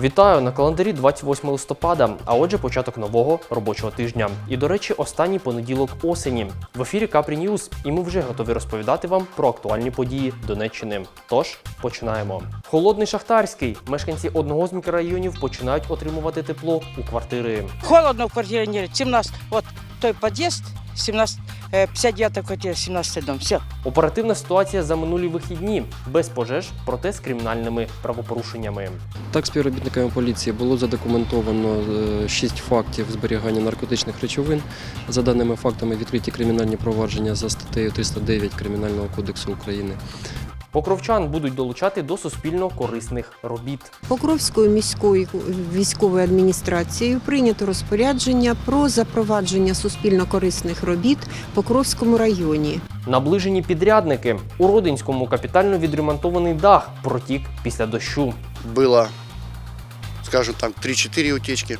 Вітаю на календарі 28 листопада, а отже, початок нового робочого тижня. І до речі, останній понеділок осені. В ефірі Капрі Ньюз, і ми вже готові розповідати вам про актуальні події Донеччини. Тож починаємо. Холодний шахтарський. Мешканці одного з мікрорайонів починають отримувати тепло у квартири. Холодно в квартире нет. 17, вот той подъезд, 17, э, 59 квартира, 17 дом. Все. Оперативна ситуація за минулі вихідні без пожеж, проте з кримінальними правопорушеннями. Так, співробітниками поліції було задокументовано е, шість фактів зберігання наркотичних речовин. За даними фактами, відкриті кримінальні провадження за статтею 309 Кримінального кодексу України. Покровчан будуть долучати до суспільно корисних робіт. Покровською міською військовою адміністрацією прийнято розпорядження про запровадження суспільно-корисних робіт в Покровському районі. Наближені підрядники у Родинському капітально відремонтований дах протік після дощу. было, скажем так, 3-4 утечки.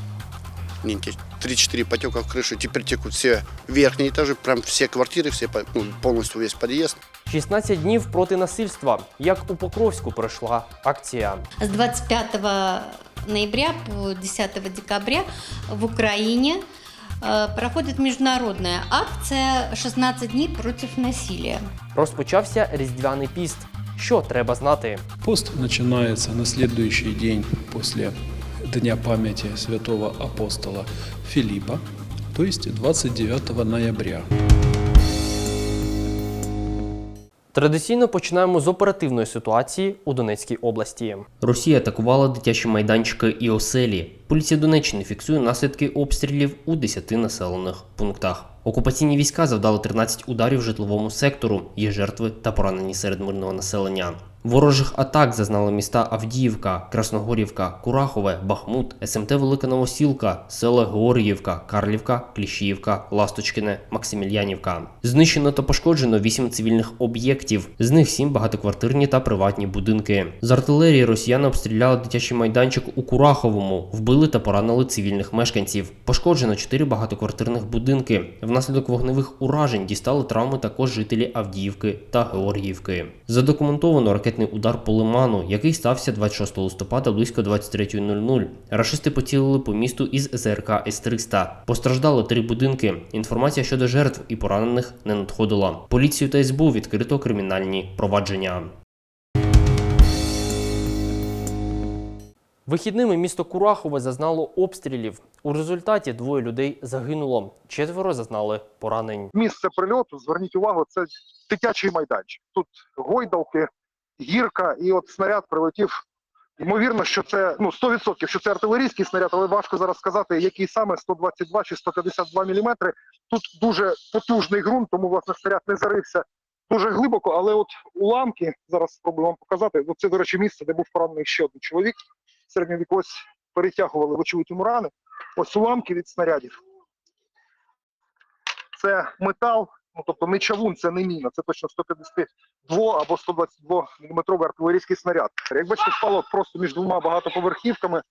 Не, 3-4 потека в крышу. Теперь текут все верхние этажи, прям все квартиры, все, по- ну, полностью весь подъезд. 16 днів проти насильства. Як у Покровську пройшла акція. С 25 ноября по 10 декабря в Украине э, проходит международная акция «16 дней против насилия». Розпочався різдвяний піст. Що треба знати? Пост начинается на следующий день после Дня памяти святого апостола Филиппа, то есть 29 ноября. Традиційно починаємо з оперативної ситуації у Донецькій області. Росія атакувала дитячі майданчики і оселі. Поліція Донеччини фіксує наслідки обстрілів у 10 населених пунктах. Окупаційні війська завдали 13 ударів житловому сектору. Є жертви та поранені серед мирного населення. Ворожих атак зазнали міста Авдіївка, Красногорівка, Курахове, Бахмут, СМТ Велика Новосілка, села Георгіївка, Карлівка, Кліщіївка, Ласточкине, Максимільянівка. Знищено та пошкоджено 8 цивільних об'єктів, з них 7 багатоквартирні та приватні будинки. З артилерії росіяни обстріляли дитячий майданчик у Кураховому, вбили та поранили цивільних мешканців. Пошкоджено 4 багатоквартирних будинки. Внаслідок вогневих уражень дістали травми також жителі Авдіївки та Георгіївки. Задокументовано ракетний удар по лиману, який стався 26 листопада близько 23.00. Рашисти поцілили по місту із ЗРК С-300. Постраждало три будинки. Інформація щодо жертв і поранених не надходила. Поліцію та СБУ відкрито кримінальні провадження. Вихідними місто Курахове зазнало обстрілів. У результаті двоє людей загинуло, четверо зазнали поранень. місце прильоту, зверніть увагу, це дитячий майданчик. Тут гойдалки, гірка, і от снаряд прилетів. Ймовірно, що це ну 100%, що це артилерійський снаряд, але важко зараз сказати, який саме 122 чи 152 міліметри. Тут дуже потужний ґрунт, тому власне снаряд не зарився дуже глибоко. Але от уламки зараз спробую вам показати. Це, до речі, місце, де був поранений ще один чоловік. Середньо ось перетягували вочевидь йому рани. Ось уламки від снарядів. Це метал, ну тобто не чавун, це не міна, це точно 152 або 122 мм артилерійський снаряд. Як бачите, впало просто між двома багатоповерхівками,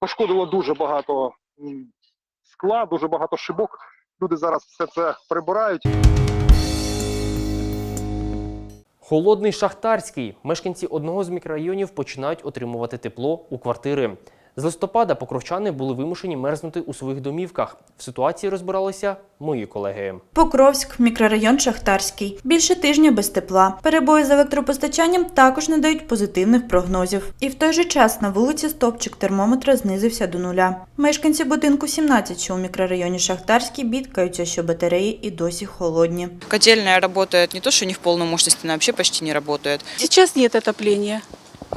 пошкодило дуже багато скла, дуже багато шибок. Люди зараз все це прибирають. Холодний шахтарський. Мешканці одного з мікрорайонів починають отримувати тепло у квартири. З листопада покровчани були вимушені мерзнути у своїх домівках. В ситуації розбиралися мої колеги. Покровськ, мікрорайон Шахтарський. Більше тижня без тепла. Перебої з електропостачанням також не дають позитивних прогнозів. І в той же час на вулиці стопчик термометра знизився до нуля. Мешканці будинку 17, що у мікрорайоні Шахтарський, бідкаються, що батареї і досі холодні. Котельная работает не то, что не в полной мощности, она вообще почти не работает. Сейчас нет отопления.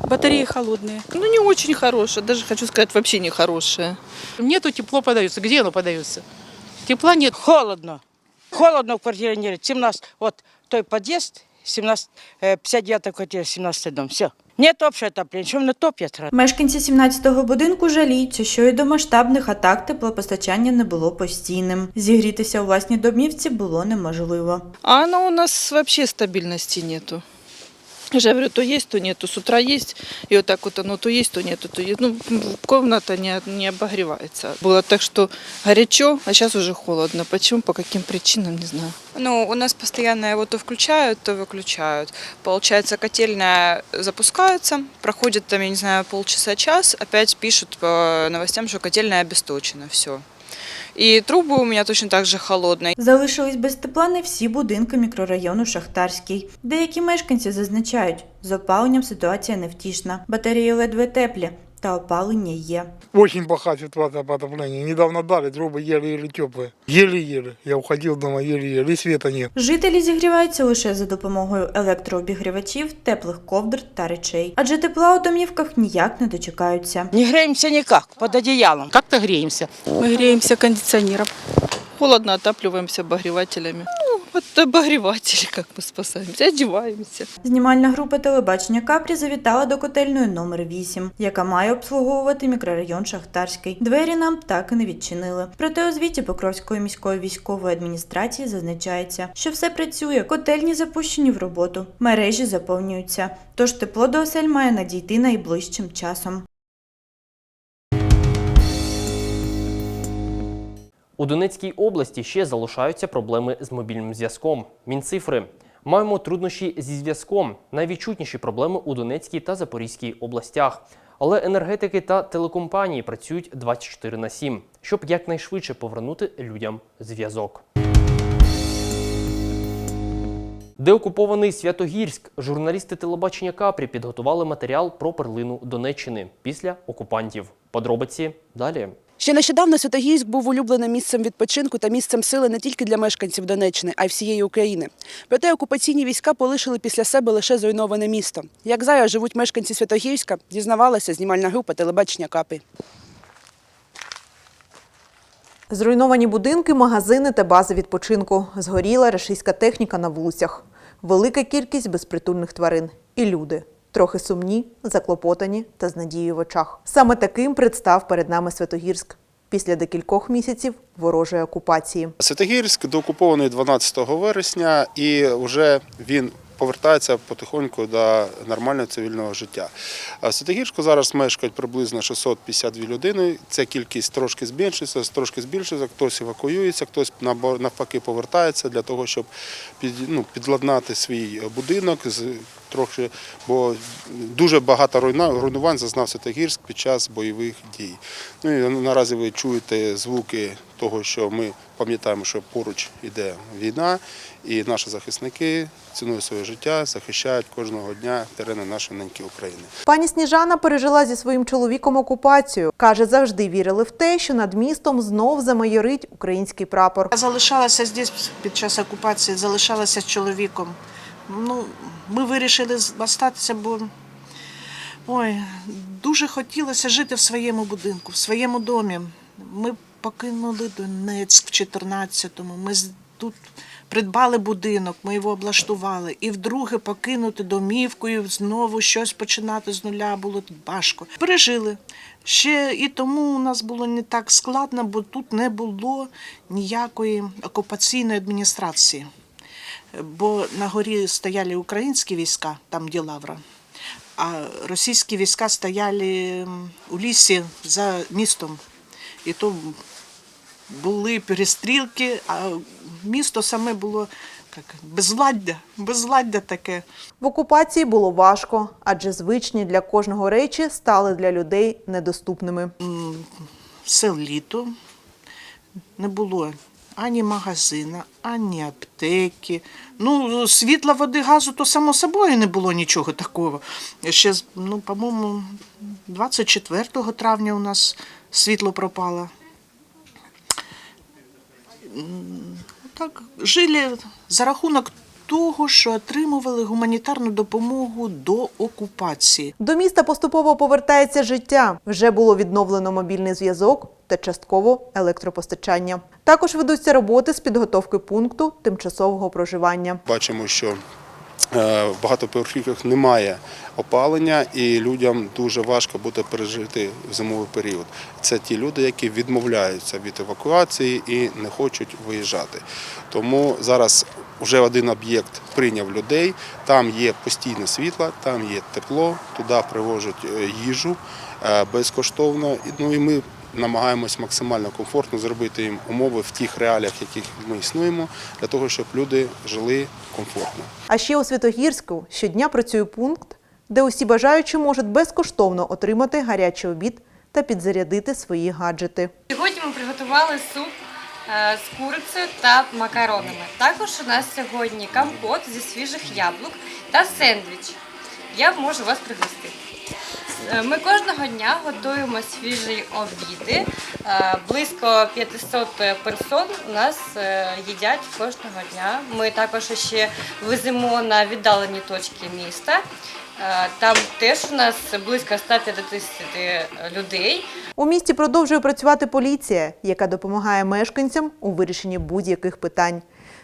Батареи холодные. Ну, не очень хорошие, даже хочу сказать, вообще не хорошие. Нету тепло подается. Где оно подается? Тепла нет. Холодно. Холодно в квартире нет. 17, вот той подъезд, 17, э, 59 квартира, 17 дом. Все. Нет общего отопления. Чем на топят? Мешканці 17-го будинку жаліються, що і до масштабних атак теплопостачання не було постійним. Зігрітися у власній домівці було неможливо. А она у нас вообще стабильности нету. Я говорю, то есть, то нету. С утра есть, и вот так вот оно то есть, то нету, то есть. Ну, комната не, не обогревается. Было так, что горячо, а сейчас уже холодно. Почему, по каким причинам, не знаю. Ну, у нас постоянно его то включают, то выключают. Получается, котельная запускается, проходит там, я не знаю, полчаса-час, опять пишут по новостям, что котельная обесточена, все. И трубы у меня точно так же холодные. Залишились без тепла не всі будинки мікрорайону Шахтарський. Деякі мешканці зазначають, з опаленням ситуація невтішна. Батареї ледве теплі, та опалення є. Очень плохая ситуация по отоплению. Недавно дали, трубы еле-еле теплые. Еле-еле. Я уходил дома еле-еле, и света нет. Жителі зігріваються лише за допомогою електрообігрівачів, теплих ковдр та речей, адже тепла у домівках ніяк не дочекаються. Не греемся никак, под одеялом. Как-то греемся. Мы греемся кондиционером. Холодно отапливаемся обогревателями. От обогревателей как мы спасаемся, одеваемся. Знімальна група телебачення Капрі завітала до котельної номер 8, яка має обслуговувати мікрорайон Шахтарський. Двері нам так і не відчинили. Проте у звіті Покровської міської військової адміністрації зазначається, що все працює, котельні запущені в роботу, мережі заповнюються. Тож тепло до осель має надійти найближчим часом. У Донецькій області ще залишаються проблеми з мобільним зв'язком. Мінцифри. Маємо труднощі зі зв'язком. Найвідчутніші проблеми у Донецькій та Запорізькій областях. Але енергетики та телекомпанії працюють 24 на 7, щоб якнайшвидше повернути людям зв'язок. Деокупований Святогірськ. Журналісти телебачення Капрі підготували матеріал про перлину Донеччини після окупантів. Подробиці далі. Ще нещодавно Святогірськ був улюбленим місцем відпочинку та місцем сили не тільки для мешканців Донеччини, а й всієї України. Проте окупаційні війська полишили після себе лише зруйноване місто. Як зараз живуть мешканці Святогірська, дізнавалася знімальна група телебачення Капи. Зруйновані будинки, магазини та бази відпочинку. Згоріла рашистська техніка на вулицях. Велика кількість безпритульних тварин. І люди. Трохи сумні, заклопотані та з надією в очах. Саме таким представ перед нами Святогірськ після декількох місяців ворожої окупації. Святогірськ доокупований 12 вересня, і вже він повертається потихоньку до нормального цивільного життя. В Святогірську зараз мешкають приблизно 652 людини. Ця кількість трошки збільшується, трошки збільшується. Хтось евакуюється, хтось навпаки повертається для того, щоб під, ну, підладнати свій будинок. Трохи, бо дуже багато руйна- руйнувань зазнав Святогірськ під час бойових дій. Ну і наразі ви чуєте звуки того, що ми пам'ятаємо, що поруч іде війна, і наші захисники ціною своє життя захищають кожного дня терени нашої неньки України. Пані Сніжана пережила зі своїм чоловіком окупацію. Каже, завжди вірили в те, що над містом знов замайорить український прапор. Я залишалася здесь під час окупації, залишалася з чоловіком. Ну, ми вирішили залишитися, бо ой, дуже хотілося жити в своєму будинку, в своєму домі. Ми покинули Донецьк в 14-му. Ми тут придбали будинок, ми його облаштували. І вдруге покинути домівку і знову щось починати з нуля було важко. Пережили. Ще і тому у нас було не так складно, бо тут не було ніякої окупаційної адміністрації. Бо на горі стояли українські війська, там де Лавра, а російські війська стояли у лісі за містом. І то були перестрілки, а місто саме було як, безладдя, безладдя таке. В окупації було важко, адже звичні для кожного речі стали для людей недоступними. Все літо не було ані магазина, ані аптеки. Ну, світла, води, газу, то само собою не було нічого такого. Ще, ну, по-моєму, 24 травня у нас світло пропало. Так, жили за рахунок того, що отримували гуманітарну допомогу до окупації. До міста поступово повертається життя. Вже було відновлено мобільний зв'язок та частково електропостачання. Також ведуться роботи з підготовки пункту тимчасового проживання. Бачимо, що в багатоповерхівках немає опалення, і людям дуже важко буде пережити зимовий період. Це ті люди, які відмовляються від евакуації і не хочуть виїжджати. Тому зараз вже один об'єкт прийняв людей, там є постійне світло, там є тепло, туди привозять е, їжу е, безкоштовно. Ну і ми намагаємось максимально комфортно зробити їм умови в тих реаліях, в яких ми існуємо, для того, щоб люди жили комфортно. А ще у Святогірську щодня працює пункт, де усі бажаючі можуть безкоштовно отримати гарячий обід та підзарядити свої гаджети. Сьогодні ми приготували суп е, з курицею та макаронами. Також у нас сьогодні компот зі свіжих яблук та сендвіч. Я можу вас пригостити. Е, Ми кожного дня готуємо свіжі обіди. Е, Близько 500 персон у нас е, їдять кожного дня. Ми також ще веземо на віддалені точки міста. Там теж у нас близько 150 людей. У місті продовжує працювати поліція, яка допомагає мешканцям у вирішенні будь-яких питань.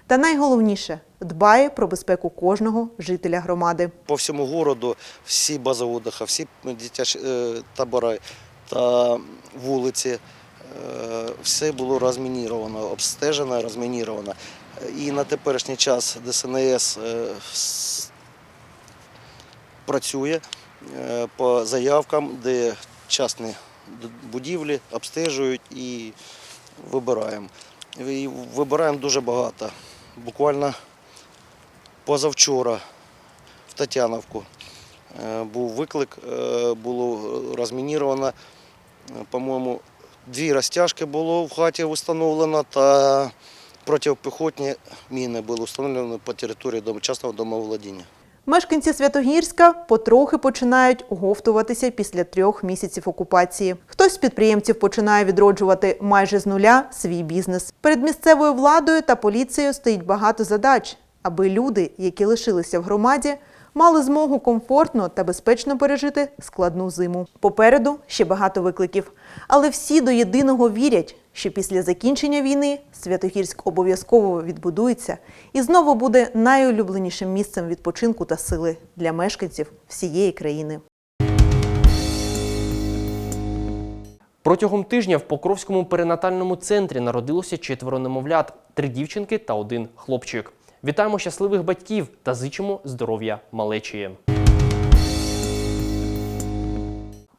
Та найголовніше дбає про безпеку кожного жителя громади. по всьому городу всі бази отдыха, всі дитячі е, табори та вулиці, е, все було розмініровано, обстежено, розмініровано. І на теперішній час ДСНС е, працює по заявкам, де частні будівлі обстежують і вибираємо. І вибираємо дуже багато. Буквально позавчора в Тетяновку. Е, Був виклик, е, було розмініровано, е, по-моєму, дві розтяжки було в хаті встановлено та протипіхотні міни були встановлені по території частного домоволодіння. Мешканці Святогірська потрохи починають оговтуватися після трьох місяців окупації. Хтось з підприємців починає відроджувати майже з нуля свій бізнес. Перед місцевою владою та поліцією стоїть багато задач, аби люди, які лишилися в громаді, мали змогу комфортно та безпечно пережити складну зиму. Попереду ще багато викликів, але всі до єдиного вірять, що після закінчення війни Святогірськ обов'язково відбудується і знову буде найулюбленішим місцем відпочинку та сили для мешканців всієї країни. Протягом тижня в Покровському перинатальному центрі народилося четверо немовлят, три дівчинки та один хлопчик. Вітаємо щасливих батьків та зичимо здоров'я малечії.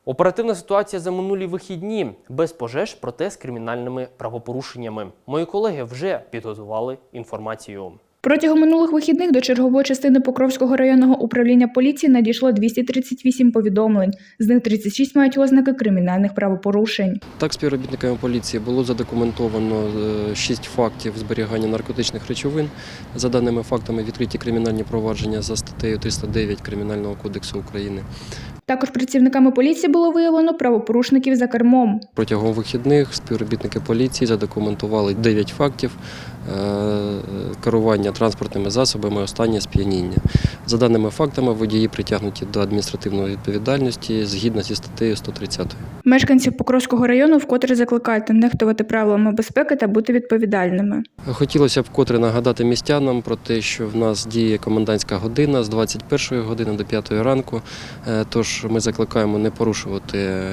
Оперативна ситуація за минулі вихідні без пожеж, проте з кримінальними правопорушеннями. Мої колеги вже підготували інформацію. Протягом минулих вихідних до чергової частини Покровського районного управління поліції надійшло 238 повідомлень. З них 36 мають ознаки кримінальних правопорушень. Так, співробітниками поліції було задокументовано е, шість фактів зберігання наркотичних речовин. За даними фактами, відкриті кримінальні провадження за статтею 309 Кримінального кодексу України. Також працівниками поліції було виявлено правопорушників за кермом. Протягом вихідних співробітники поліції задокументували 9 фактів е, керування транспортними засобами останнє сп'яніння. За даними фактами, водії притягнуті до адміністративної відповідальності згідно зі статтею 130. Мешканців Покровського району вкотре закликають нехтувати правилами безпеки та бути відповідальними. Хотілося б вкотре нагадати містянам про те, що в нас діє комендантська година з 21 години до 5 ранку. Е, Ми закликаємо не порушувати е,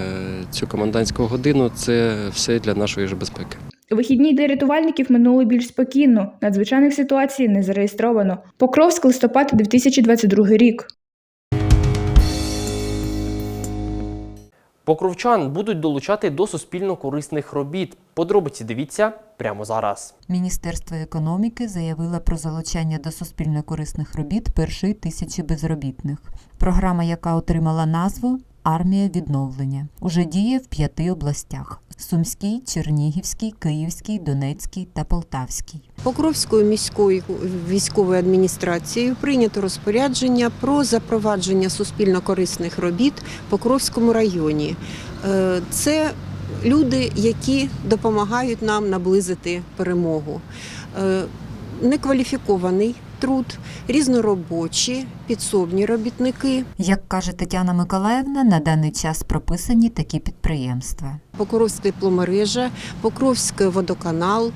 цю комендантську годину. Це все для нашої ж безпеки. Вихідні йди рятувальників минули більш спокійно. Надзвичайних ситуацій не зареєстровано. Покровськ, листопад 2022 рік. Покровчан будуть долучати до суспільно корисних робіт. Подробиці дивіться прямо зараз. Міністерство економіки заявило про залучання до суспільно корисних робіт першої тисячі безробітних. Програма, яка отримала назву Армія відновлення, уже діє в п'яти областях: Сумській, Чернігівській, Київській, Донецькій та Полтавській. Покровською міською військовою адміністрацією прийнято розпорядження про запровадження суспільно-корисних робіт в Покровському районі. Е, Це люди, які допомагають нам наблизити перемогу. Е, Некваліфікований труд, різноробочі, підсобні робітники. Як каже Тетяна Миколаївна, на даний час прописані такі підприємства. Покровська тепломережа, Покровський водоканал,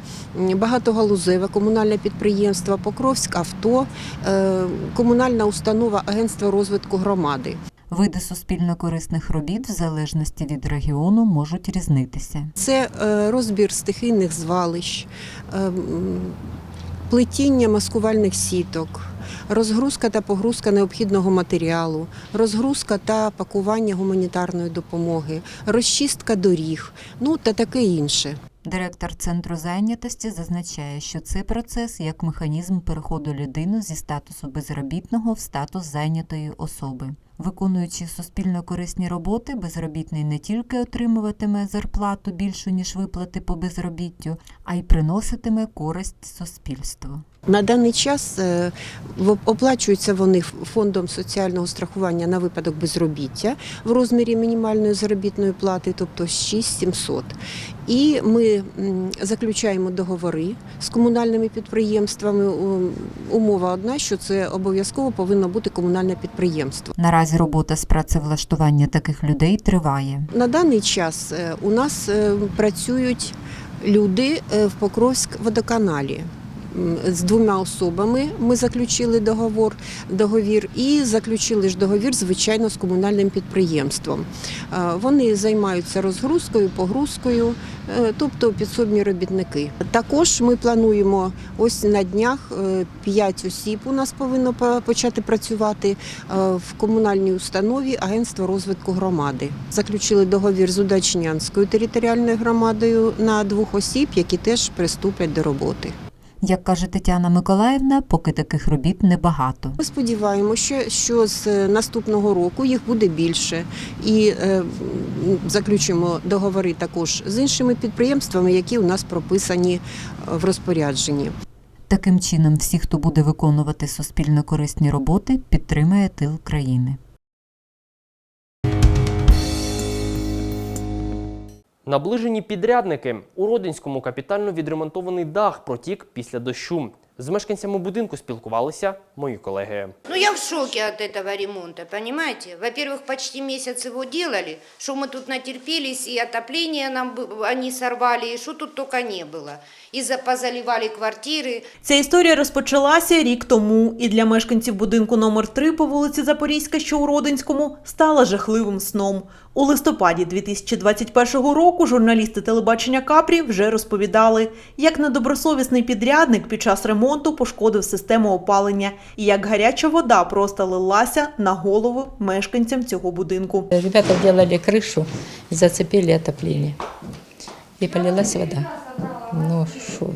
багатогалузеве комунальне підприємство, Покровськ авто, е, комунальна установа Агентства розвитку громади. Види суспільно-корисних робіт в залежності від регіону можуть різнитися. Це е, розбір стихійних звалищ, е, плетіння маскувальних сіток, розгрузка та погрузка необхідного матеріалу, розгрузка та пакування гуманітарної допомоги, розчистка доріг, ну та таке інше. Директор центру зайнятості зазначає, що це процес як механізм переходу людини зі статусу безробітного в статус зайнятої особи. Виконуючи суспільно корисні роботи, безробітний не тільки отримуватиме зарплату більшу ніж виплати по безробіттю, а й приноситиме користь суспільству. На даний час е, оплачуються вони фондом соціального страхування на випадок безробіття в розмірі мінімальної заробітної плати, тобто 6700. І ми заключаємо договори з комунальними підприємствами. Умова одна, що це обов'язково повинно бути комунальне підприємство. Наразі робота з працевлаштування таких людей триває. На даний час е, у нас е, працюють люди в Покровськ водоканалі. З двома особами ми заключили договор, договір і заключили ж договір, звичайно, з комунальним підприємством. Е, Вони займаються розгрузкою, погрузкою, е, тобто підсобні робітники. Також ми плануємо ось на днях 5 осіб у нас повинно почати працювати е, в комунальній установі Агентство розвитку громади. Заключили договір з Удачнянською територіальною громадою на двох осіб, які теж приступлять до роботи. Як каже Тетяна Миколаївна, поки таких робіт небагато. Ми сподіваємося, що з наступного року їх буде більше, і е, заключимо договори також з іншими підприємствами, які у нас прописані е, в розпорядженні. Таким чином, всі, хто буде виконувати суспільно корисні роботи, підтримає тил країни. Наближені підрядники у Родинському капітально відремонтований дах протік після дощу. З мешканцями будинку спілкувалися мої колеги. Ну, я в шоке от этого ремонта, понимаете? Во-первых, почти месяц его делали, что мы тут натерпелись, и отопление нам бы- они сорвали, и что тут только не было. И за- позаливали квартиры, Ця історія розпочалася рік тому, і для мешканців будинку номер 3 по вулиці Запорізька, що у Родинському, стала жахливим сном. У листопаді 2021 року журналісти телебачення Капрі вже розповідали, як недобросовісний підрядник під час ремонту пошкодив систему опалення і як гаряча вода просто лилася на голови мешканцям цього будинку. Ребята делали крышу, зацепили отопление. И полилась вода. Ну, шо.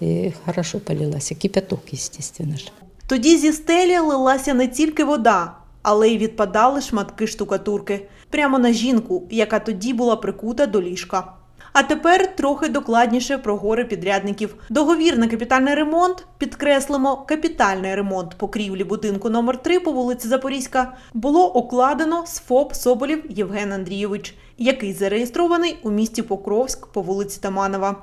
И хорошо полилась. Кипяток, естественно же. Тоді зі стелі лилася не тільки вода, але й відпадали шматки штукатурки прямо на жінку, яка тоді була прикута до ліжка. А тепер трохи докладніше про гори підрядників. Договір на капітальний ремонт, підкреслимо, капітальний ремонт покрівлі будинку номер 3 по вулиці Запорізька було окладено з ФОП Соболів Євген Андрійович, який зареєстрований у місті Покровськ по вулиці Таманова.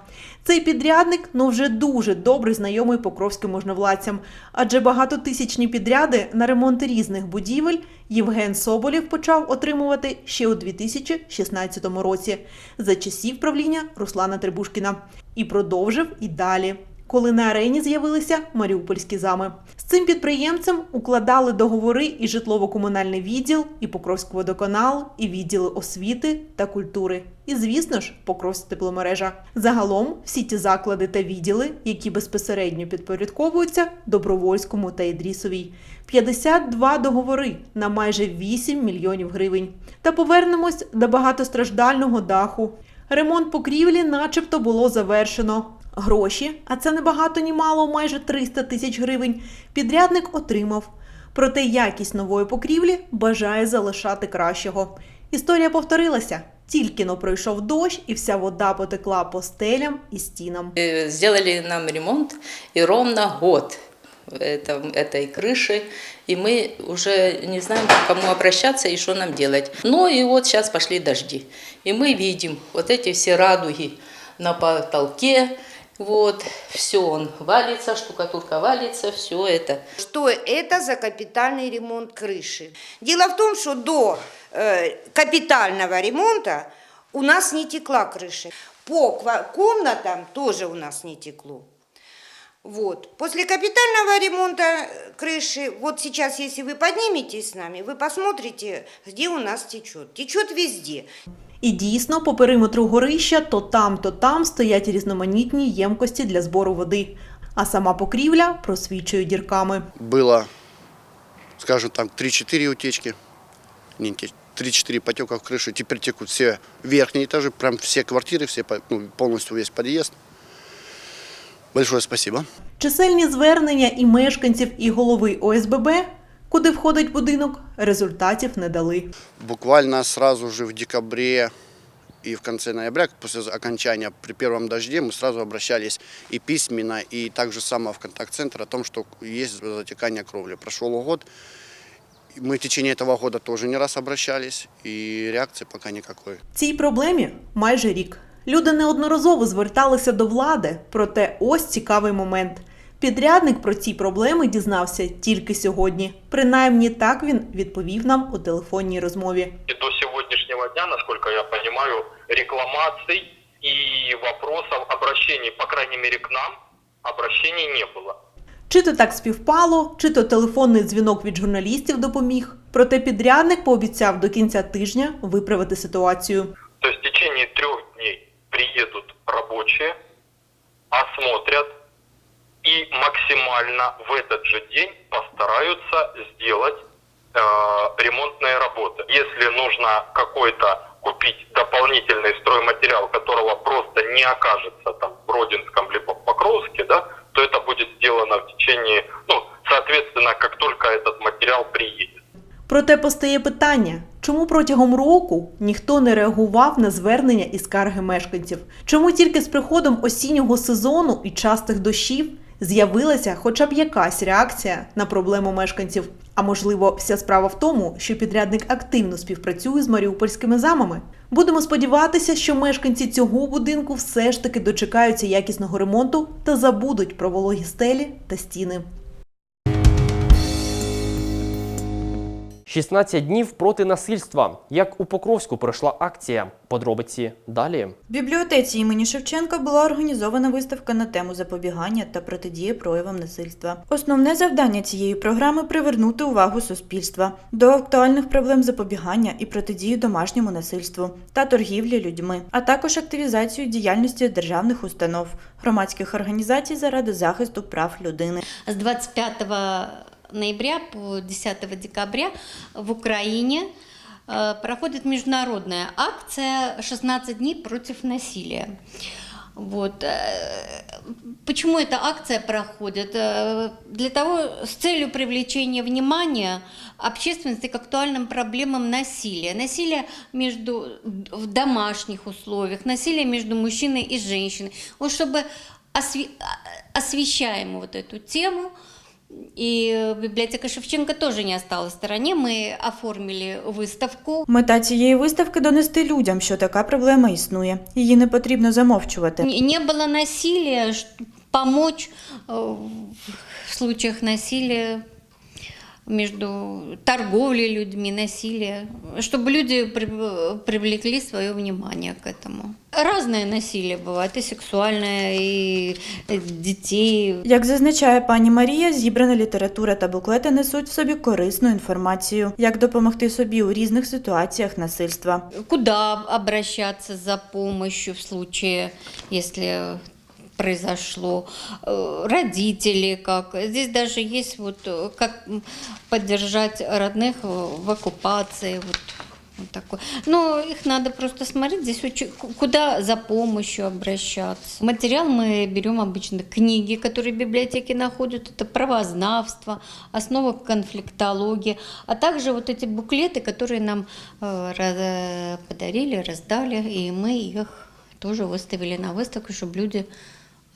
Цей підрядник ну вже дуже добре знайомий покровським можновладцям, адже багатотисячні підряди на ремонти різних будівель Євген Соболєв почав отримувати ще у 2016 році за часів правління Руслана Требушкіна і продовжив і далі. Коли на арені з'явилися маріупольські зами, з цим підприємцем укладали договори і житлово-комунальний відділ, і Покровський водоканал, і відділи освіти та культури. І, звісно ж, Покровська тепломережа. Загалом всі ті заклади та відділи, які безпосередньо підпорядковуються Добровольському та Ідрісовій. 52 договори на майже 8 мільйонів гривень. Та повернемось до багатостраждального даху. Ремонт покрівлі, начебто, було завершено. Гроші, а це не багато ні мало, майже 300 тисяч гривень, підрядник отримав. Проте якість нової покрівлі бажає залишати кращого. Історія повторилася. Тільки но пройшов дощ, і вся вода потекла по стелям і стінам. Э, Сделали нам ремонт, и ровно год это, этой крыши, и мы уже не знаем, к кому обращаться и что нам делать. Ну и вот сейчас пошли дожди, и мы видим вот эти все радуги на потолке, Вот, все, он валится, штукатурка валится, все это. Что это за капитальный ремонт крыши? Дело в том, что до э, капитального ремонта у нас не текла крыша. По комнатам тоже у нас не текло. Вот. После капитального ремонта крыши, вот сейчас, если вы подниметесь с нами, вы посмотрите, где у нас течет. Течет везде. І дійсно, по периметру горища то там, то там стоять різноманітні ємкості для збору води. А сама покрівля просвічує дірками. Было, скажем так, 3-4 утечки, не, те- 3-4 потека в крышу. Теперь текут все верхние этажи, прям все квартиры, все, по- ну, полностью весь подъезд. Большое спасибо. Чисельні звернення і мешканців, і голови ОСББ, куди входить будинок, результатів не дали. Буквально сразу же в декабре и в конце ноября, после окончания при первом дожде, мы сразу обращались и письменно, и также само в контакт-центр о том, что есть затекание кровли. Прошел год, и мы в течение этого года тоже не раз обращались, и реакции пока никакой. Цій проблемі майже рік. Люди неодноразово зверталися до влади, проте ось цікавий момент. Підрядник про ці проблеми дізнався тільки сьогодні. Принаймні так він відповів нам у телефонній розмові. И до сегодняшнего дня, насколько я понимаю, рекламаций и вопросов, обращений, по крайней мере, к нам, обращений не было. Чи то так співпало, чи то телефонний дзвінок від журналістів допоміг. Проте підрядник пообіцяв до кінця тижня виправити ситуацію. То есть в течение трех дней приедут рабочие, осмотрят и максимально в этот же день постараются сделать э, ремонтные работы. Если нужно какой-то купить дополнительный стройматериал, которого просто не окажется там в Родинском либо в Покровске, да, то это будет сделано в течение, ну, соответственно, как только этот материал приедет. Проте постає питання, чому протягом року ніхто не реагував на звернення і скарги мешканців? Чому тільки з приходом осіннього сезону і частих дощів з'явилася хоча б якась реакція на проблему мешканців? А можливо, вся справа в тому, що підрядник активно співпрацює з маріупольськими замами? Будемо сподіватися, що мешканці цього будинку все ж таки дочекаються якісного ремонту та забудуть про вологі стелі та стіни. 16 днів проти насильства. Як у Покровську пройшла акція. Подробиці далі. В бібліотеці імені Шевченка була організована виставка на тему запобігання та протидії проявам насильства. Основне завдання цієї програми привернути увагу суспільства до актуальних проблем запобігання і протидії домашньому насильству та торгівлі людьми, а також активізацію діяльності державних установ, громадських організацій заради захисту прав людини. С 25 ноября по 10 декабря в Украине э, проходит международная акция «16 дней против насилия». Вот. э, Почему эта акция проходит? Э, Для того, с целью привлечения внимания общественности к актуальным проблемам насилия. Насилие между, в домашних условиях, насилие между мужчиной и женщиной. Вот чтобы осве- освещаем вот эту тему, и библиотека Шевченко тоже не осталась в стороне. Мы оформили выставку. Мета цієї виставки донести людям, що така проблема існує. Її не потрібно замовчувати. Не не было насилия, ш- помочь э, в случаях насилия между торговлей людьми, насилия, чтобы люди при- привлекли свое внимание к этому. Разное насилие бывает, и сексуальное, и э, детей. Як зазначає пані Марія, зібрана література та буклети несуть в собі корисну інформацію, як допомогти собі у різних ситуаціях насильства. Куда обращаться за помощью в случае, если произошло, Э, родители как. Здесь даже есть вот э, как поддержать родных в оккупации, вот, вот такое. Но их надо просто смотреть, здесь очень, ку- куда за помощью обращаться. Материал мы берем обычно книги, которые в библиотеке находят, это правознавство, основа конфликтологии, а также вот эти буклеты, которые нам э, подарили, раздали, и мы их тоже выставили на выставку, чтобы люди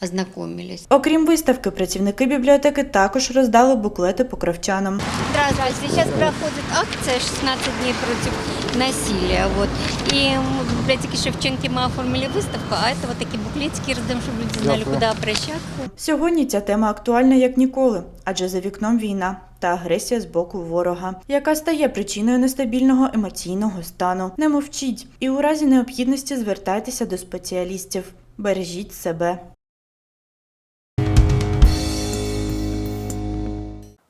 ознакомились. Окрім виставки, працівники бібліотеки також роздали буклети покровчанам. Здравствуйте. Сейчас проходит акция «16 дней против насилия. Вот. И в библиотеке Шевченки мы оформили выставку, а это вот такие буклетики раздаем, чтобы люди знали, Дякую. куда обращаться. Сьогодні ця тема актуальна як ніколи, адже за вікном війна та агресія з боку ворога, яка стає причиною нестабільного емоційного стану. Не мовчіть і у разі необхідності звертайтеся до спеціалістів. Бережіть себе.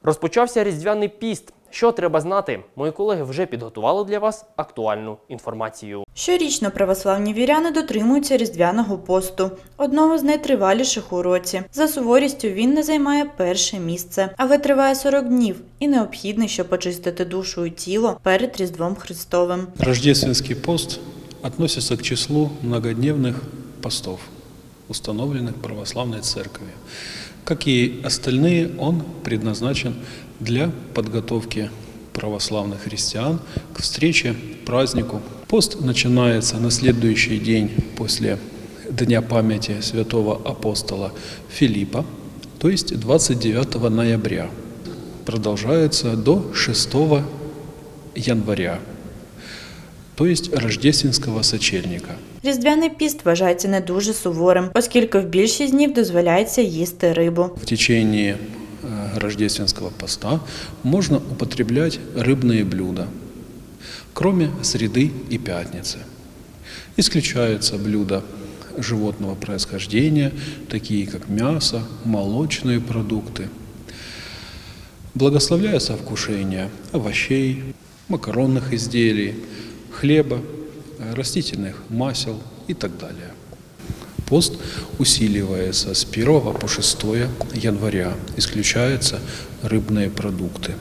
Розпочався різдвяний піст. Що треба знати? Мої колеги вже підготували для вас актуальну інформацію. Щорічно православні віряни дотримуються різдвяного посту, одного з найтриваліших у році. За суворістю він не займає перше місце, але триває 40 днів і необхідний, щоб очистити душу і тіло перед Різдвом Христовим. Рождественский пост относится к числу многодневных постов, установленных православной церковью. Как и остальные, он предназначен для подготовки православных христиан к встрече, празднику. Пост начинается на следующий день после Дня памяти святого апостола Филиппа, то есть 29 ноября. Продолжается до 6 января, то есть рождественского сочельника. Різдвяний піст вважається не дуже суворим, оскільки в більшість днів дозволяється їсти рибу. В течение э, рождественского поста можно употреблять рыбные блюда, кроме среды и пятницы. Исключаются блюда животного происхождения, такие как мясо, молочные продукты. Благословляется вкушение овощей, макаронных изделий, хлеба, э, растительных масел и так далее. Пост усиливается с 1 по 6 января. Исключаются рыбные продукты.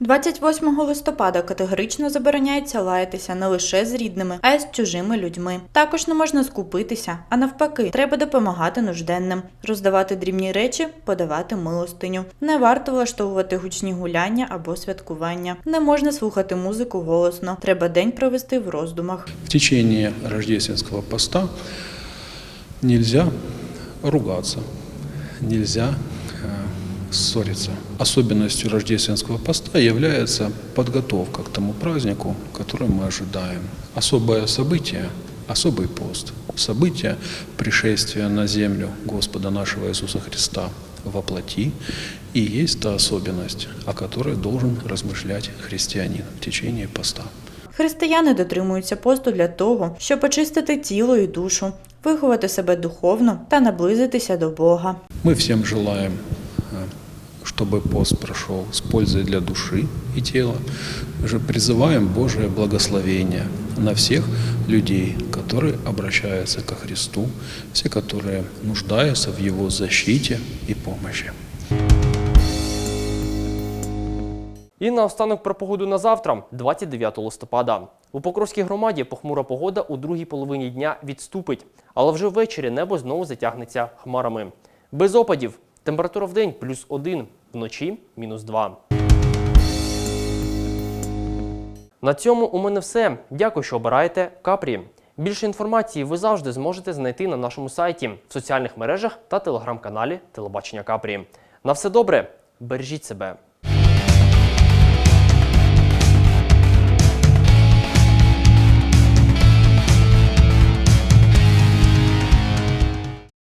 28 листопада категорично забороняється лаятися не лише з рідними, а й з чужими людьми. Також не можна скупитися, а навпаки, треба допомагати нужденним, роздавати дрібні речі, подавати милостиню. Не варто влаштовувати гучні гуляння або святкування. Не можна слухати музику голосно. Треба день провести в роздумах. В течение рождественского поста нельзя ругаться, нельзя ссориться. Особенностью рождественского поста является подготовка к тому празднику, который мы ожидаем. Особое событие – особый пост. Событие пришествия на землю Господа нашего Иисуса Христа во плоти и есть та особенность, о которой должен размышлять христианин в течение поста. Християни дотримуються посту для того, щоб очистити тіло і душу, виховати себе духовно та наблизитися до Бога. Мы всем желаем, э, чтобы пост прошел с пользой для души и тела. Же призываем Божие благословение на всех людей, которые обращаются ко Христу, все, которые нуждаются в Его защите и помощи. І наостанок про погоду на завтра, 29 листопада. У Покровській громаді похмура погода у другій половині дня відступить, але вже ввечері небо знову затягнеться хмарами. Без опадів. Температура в день плюс 1, вночі мінус 2. На цьому у мене все. Дякую, що обираєте Капрі. Більше інформації ви завжди зможете знайти на нашому сайті, в соціальних мережах та телеграм-каналі Телебачення Капрі. На все добре, бережіть себе.